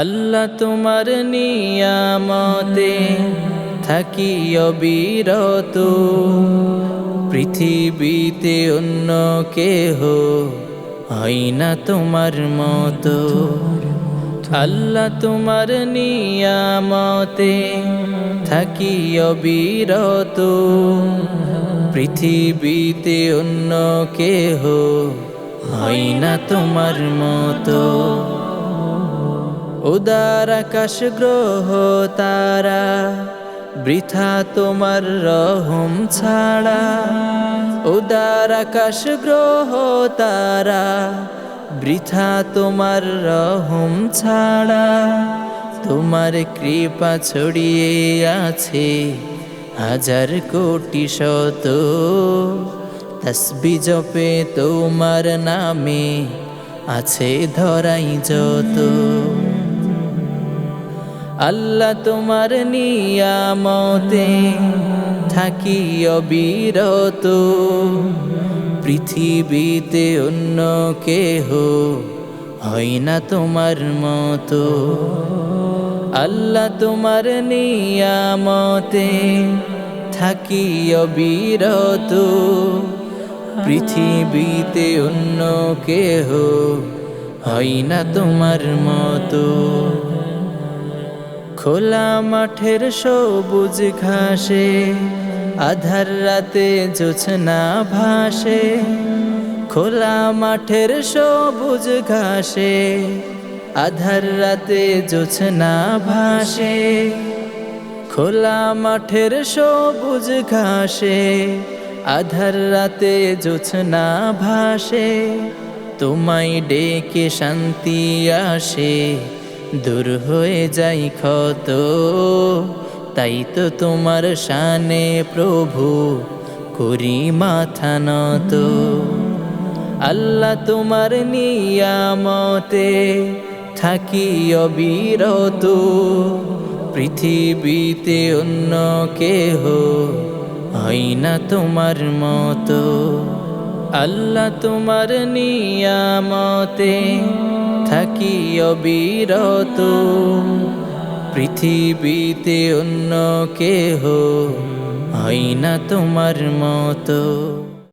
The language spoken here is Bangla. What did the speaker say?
আল্লাহ তোমার নিয়ামতে থাকি অবিরত পৃথিবীতে অন্য কেহ হয় না তোমার মতো। আল্লাহ তোমার নিয়ামতে থাকি অবিরত পৃথিবীতে অন্য কেহ হয় না তোমার মতো। উদার আকাশ গ্রহ তারা, বৃথা তোমার রহম ছাড়া। উদার আকাশ গ্রহ তারা, বৃথা তোমার রহম ছাড়া। তোমার কৃপা ছড়িয়ে আছে হাজার কোটি শত। তসবি জপে তোমার নামে আছে ধরাই যত। আল্লাহ তোমার নিয়ামতে থাকি অবিরত পৃথিবীতে অন্য কেহ হয় না তোমার মতো। আল্লাহ তোমার নিয়ামতে থাকি অবিরত পৃথিবীতে অন্য কেহ হয় না তোমার মতো। খোলা মাঠের সবুজ ঘাসে, আধার রাতে জোছনা ভাসে। খোলা মাঠের সবুজ ঘাসে, আধার রাতে জোছনা ভাসে। খোলা মাঠের সবুজ ঘাসে, আধার রাতে জোছনা ভাসে। তোমায় ডেকে শান্তি আসে। দূর হয়ে যাই ক্ষত, তাই তো তোমার শানে প্রভু করি মাথা নত। আল্লাহ তোমার নিয়ামতে থাকি অবিরত, পৃথিবীতে অন্য কেহ হয় না তোমার মতো। আল্লাহ তোমার নিয়ামতে থাকি অবিরত পৃথিবীতে অন্য কেহ হয় না তোমার মতো।